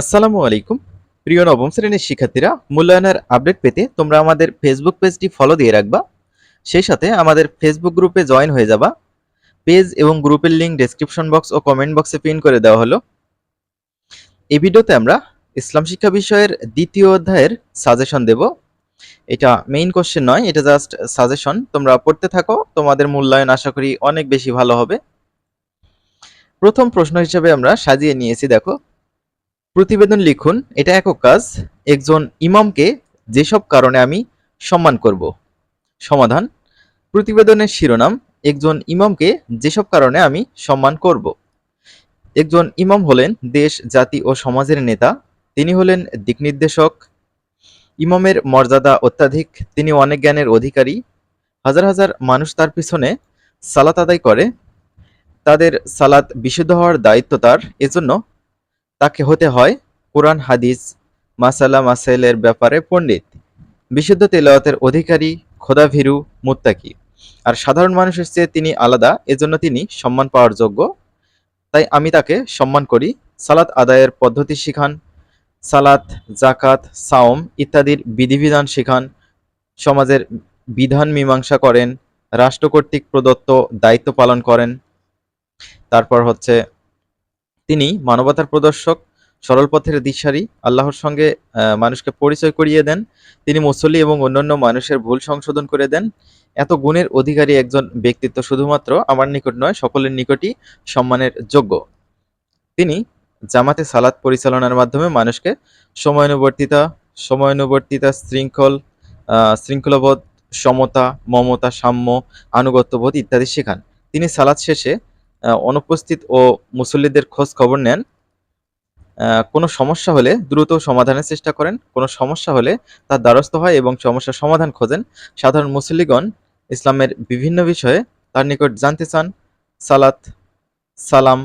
আসসালামু আলাইকুম। প্রিয় নবম শ্রেণির শিক্ষার্থীরা, মূল্যায়নের আপডেট পেতে তোমরা আমাদের ফেসবুক পেজটি ফলো দিয়ে রাখবা। সেই সাথে আমাদের ফেসবুক গ্রুপে জয়েন হয়ে যাবা। পেজ এবং গ্রুপের লিঙ্ক ডেসক্রিপশন বক্স ও কমেন্ট বক্সে পিন করে দেওয়া হলো। এই ভিডিওতে আমরা ইসলাম শিক্ষা বিষয়ের দ্বিতীয় অধ্যায়ের সাজেশন দেব। এটা মেইন কোশ্চেন নয়, এটা জাস্ট সাজেশন তোমরা পড়তে থাকো, তোমাদের মূল্যায়ন আশা করি অনেক বেশি ভালো হবে। প্রথম প্রশ্ন হিসেবে আমরা সাজিয়ে নিয়েছি, দেখো। প্রতিবেদন লিখুন, এটা একক কাজ। একজন ইমামকে যেসব কারণে আমি সম্মান করব। সমাধান। প্রতিবেদনের শিরোনাম, একজন ইমামকে যেসব কারণে আমি সম্মান করব। একজন ইমাম হলেন দেশ, জাতি ও সমাজের নেতা। তিনি হলেন দিকনির্দেশক ইমামের মর্যাদা অত্যাধিক। তিনি অনেক জ্ঞানের অধিকারী। হাজার হাজার মানুষ তার পিছনে সালাত আদায় করে। তাদের সালাত বিশুদ্ধ হওয়ার দায়িত্ব তার। এজন্য তাকে হতে হয় কোরআন, হাদিস, মাসালা, মাসাইলের ব্যাপারে পণ্ডিত। বিশুদ্ধ তেলাওয়াতের অধিকারী খোদাভীরু মুত্তাকি। আর সাধারণ মানুষের চেয়ে তিনি আলাদা, এজন্য তিনি সম্মান পাওয়ার যোগ্য। তাই আমি তাকে সম্মান করি, সালাত আদায়ের পদ্ধতি শিখান, সালাত জাকাত সাওম ইত্যাদির বিধিবিধান শিখান, সমাজের বিধান মীমাংসা করেন, রাষ্ট্র কর্তৃক প্রদত্ত দায়িত্ব পালন করেন। তারপর হচ্ছে তিনি মানবতার প্রদর্শক, সরল পথের দিশারি, আল্লাহর সঙ্গে মানুষকে পরিচয় করিয়ে দেন। তিনি মুসল্লি এবং অন্যান্য মানুষের ভুল সংশোধন করে দেন। এত গুণের অধিকারী একজন ব্যক্তিত্ব শুধুমাত্র আমার নিকট নয়, সকলের নিকটই সম্মানের যোগ্য। তিনি জামাতে সালাত পরিচালনার মাধ্যমে মানুষকে সময়ানুবর্তিতা সময়ানুবর্তিতা শৃঙ্খল শৃঙ্খলাবোধ, সমতা, মমতা, সাম্য, আনুগত্যবোধ ইত্যাদি শেখান। তিনি সালাদ শেষে অনুপস্থিত ও মুসল্লিদের খোঁজ খবর নেন। কোনো সমস্যা হলে দ্রুত সমাধানের চেষ্টা করেন। কোনো সমস্যা হলে তার দ্বারস্থ হয় এবং সমস্যার সমাধান খোঁজেন। সাধারণ মুসল্লিগণ ইসলামের বিভিন্ন বিষয়ে তার নিকট জানতে চান। সালাত, সালাম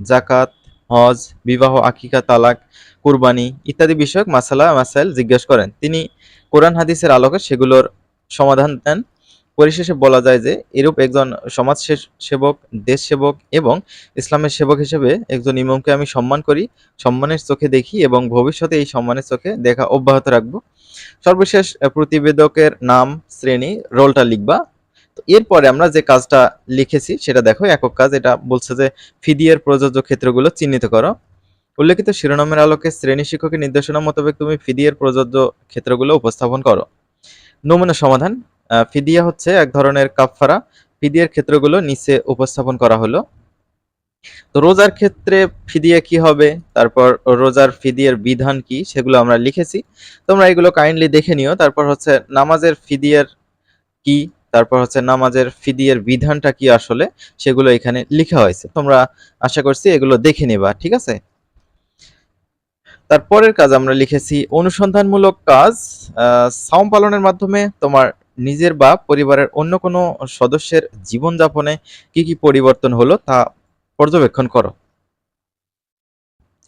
জাকাত হজ, বিবাহ, আকিকা, তালাক, কুরবানি ইত্যাদি বিষয়ক মাসালা, মাসাইল জিজ্ঞেস করেন। তিনি কোরআন, হাদিসের আলোকে সেগুলোর সমাধান দেন। পরিশেষে বলা যায় যে এরূপ একজন সমাজ সেবক দেশ সেবক এবং ইসলামের সেবক হিসেবে একজন ইমামকে আমি সম্মান করি, সম্মানের চোখে দেখি এবং ভবিষ্যতে এই সম্মানের চোখে দেখা অব্যাহত রাখব। সর্বশেষ প্রতিবেদকের নাম, শ্রেণি, রোলটা লিখবা। এরপরে আমরা যে কাজটা লিখেছি সেটা দেখো, একক কাজ। এটা বলছে যে ফিদিয়ার প্রযোজ্য ক্ষেত্রগুলো চিহ্নিত করো। উল্লেখিত শিরোনামের আলোকে শ্রেণি শিক্ষকের নির্দেশনা মোতাবেক তুমি ফিদিয়ার প্রযোজ্য ক্ষেত্রগুলো উপস্থাপন করো। নমুনা সমাধান। ফিদিয়া হচ্ছে এক ধরনের কাফফারা। ফিদিয়ার ক্ষেত্রগুলো নিচে উপস্থাপন করা হলো। তো রোজার ক্ষেত্রে ফিদিয়া কি হবে? তারপর রোজার ফিদিয়ার বিধান কি? সেগুলো আমরা লিখেছি। তোমরা এগুলো কাইন্ডলি দেখে নিও। তারপর হচ্ছে নামাজের ফিদিয়ার কি? তারপর হচ্ছে নামাজের ফিদিয়ার বিধানটা কি আসলে? সেগুলো এখানে লেখা হয়েছে। তোমরা আশা করছি এগুলো দেখে নেবা, ঠিক আছে? তারপরের কাজ আমরা লিখেছি অনুসন্ধানমূলক কাজ। সাওম পালনের মাধ্যমে তোমার নিজের বা পরিবারের অন্য কোনো সদস্যের জীবনযাপনে কি কি পরিবর্তন হলো তা পর্যবেক্ষণ করো।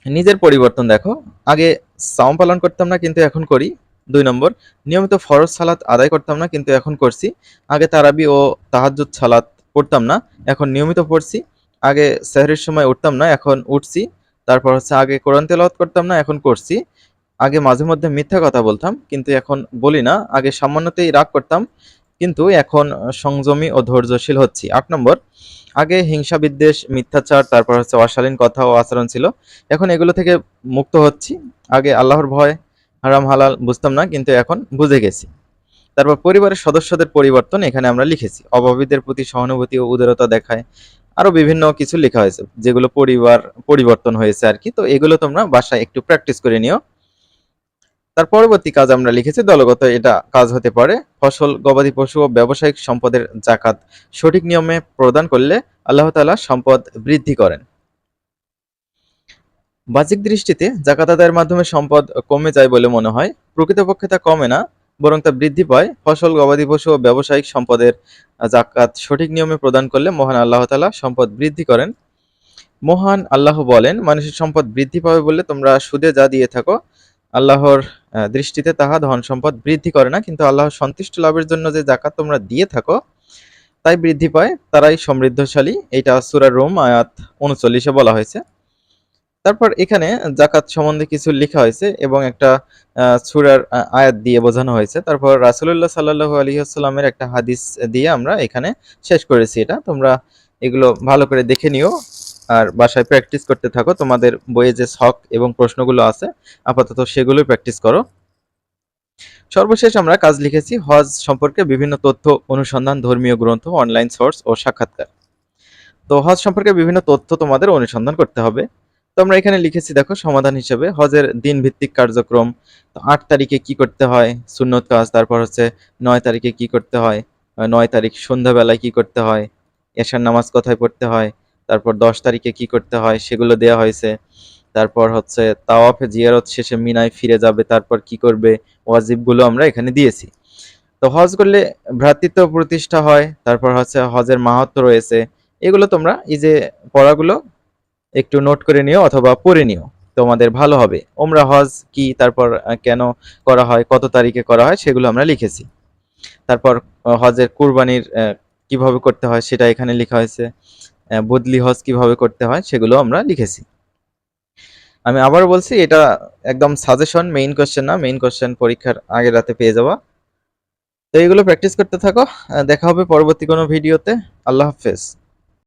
নিজের পরিবর্তন দেখো। আগে সাওম পালন করতাম না, কিন্তু এখন করি। দুই নম্বর, নিয়মিত ফরজ সালাত আদায় করতাম না, কিন্তু এখন করছি। আগে তারাবি ও তাহাজ্জুদ সালাত পড়তাম না, এখন নিয়মিত পড়ছি। আগে সেহরির সময় উঠতাম না, এখন উঠছি। তারপর হচ্ছে আগে কোরআন তেলাওয়াত করতাম না, এখন করছি। আগে মাঝে মধ্যে মিথ্যা কথা বলতাম, কিন্তু এখন বলি না। আগে সামান্যতেই রাগ করতাম, কিন্তু এখন সংযমী ও ধৈর্যশীল হচ্ছি। আট নম্বর, আগে হিংসা বিদ্বেষ মিথ্যাচার, তারপর হচ্ছে অশালীন কথা ও আচরণ ছিল। এখন এগুলো থেকে মুক্ত হচ্ছি। আগে আল্লাহর ভয়, হারাম, হালাল বুঝতাম না, কিন্তু এখন বুঝে গেছি। তারপর পরিবারের সদস্যদের পরিবর্তন এখানে আমরা লিখেছি। অভাবীদের প্রতি সহানুভূতি ও উদারতা দেখায়। আরও বিভিন্ন কিছু লেখা হয়েছে, যেগুলো পরিবার পরিবর্তন হয়েছে আর কি। তো এগুলো তোমরা বাসায় একটু প্র্যাকটিস করে নিও। তার পরবর্তী কাজ আমরা লিখেছি দলগত এটা কাজ হতে পারে। ফসল, গবাদি পশু ও ব্যবসায়িক সম্পদের জাকাত সঠিক নিয়মে প্রদান করলে আল্লাহ তাআলা সম্পদ বৃদ্ধি করেন। বাহ্যিক দৃষ্টিতে জাকাত আদায়ের মাধ্যমে সম্পদ কমে যায় বলে মনে হয়। প্রকৃতপক্ষে তা কমে না, বরং তা বৃদ্ধি পায়। ফসল, গবাদি পশু ও ব্যবসায়িক সম্পদের জাকাত সঠিক নিয়মে প্রদান করলে মহান আল্লাহ তালা সম্পদ বৃদ্ধি করেন। মহান আল্লাহ বলেন, মানুষের সম্পদ বৃদ্ধি পাবে বলে তোমরা সুদে যা দিয়ে থাকো আল্লাহর দৃষ্টিতে তাহা ধন সম্পদ বৃদ্ধি করে না, কিন্তু আল্লাহর সন্তুষ্ট লাভের জন্য যে জাকাত তোমরা দিয়ে থাকো, তাই বৃদ্ধি পায়, তারাই সমৃদ্ধশালী। এটা সূরা রোম, আয়াত উনচল্লিশে বলা হয়েছে। তারপর এখানে জাকাত সম্বন্ধে কিছু লেখা হয়েছে এবং একটা সূরার আয়াত দিয়ে বোঝানো হয়েছে। তারপর রাসূলুল্লাহ সাল্লাল্লাহু আলাইহি ওয়াসাল্লামের একটা হাদিস দিয়ে আমরা এখানে শেষ করেছি এটা। তোমরা এগুলো ভালো করে দেখে নিও। আর বাসায় প্র্যাকটিস করতে থাকো। তোমাদের বইয়ে যে শখ এবং প্রশ্নগুলো আছে, আপাতত সেগুলোই প্র্যাকটিস করো। সর্বশেষ আমরা কাজ লিখেছি হজ সম্পর্কে বিভিন্ন তথ্য, অনুসন্ধান, ধর্মীয় গ্রন্থ অনলাইন সোর্স ও সাক্ষাৎকার। তো হজ সম্পর্কে বিভিন্ন তথ্য তোমাদের অনুসন্ধান করতে হবে। তো আমরা এখানে লিখেছি, দেখো, সমাধান হিসেবে হজের দিন ভিত্তিক কার্যক্রম, তো আট তারিখে কি করতে হয়, সুন্নত কাজ, তারপর হচ্ছে নয় তারিখে কি করতে হয়, নয় তারিখ সন্ধ্যাবেলায় কি করতে হয়, এশার নামাজ কোথায় পড়তে হয় তারপর দশ তারিখে কি করতে হয় সেগুলো দেয়া হয়েছে। তারপর হচ্ছে তাওয়াফে জিয়ারত শেষে মিনায় ফিরে যাবে, তারপর কি করবে, ওয়াজিবগুলো আমরা এখানে দিয়েছি। তো হজ করলে ভ্রাতৃত্ব প্রতিষ্ঠা হয়, তারপর হচ্ছে হজের মাহাত্ম রয়েছে। এগুলো তোমরা এই যে পড়াগুলো একটু নোট করে নিও অথবা পড়ে নিও, তোমাদের ভালো হবে। ওমরা হজ, কি, তারপর কেন করা হয়, কত তারিখে করা হয় সেগুলো আমরা লিখেছি। তারপর হজের কুরবানির কীভাবে করতে হয় সেটা এখানে লেখা হয়েছে। বদলি হজ কীভাবে করতে হয় সেগুলো আমরা লিখেছি। আমি আবার বলছি, এটা একদম সাজেশন মেইন কোশ্চেন না মেইন কোশ্চেন পরীক্ষার আগের রাতে পেয়ে যাওয়া তো এগুলো প্র্যাকটিস করতে থাকো দেখা হবে পরবর্তী কোনো ভিডিওতে আল্লাহ হাফেজ।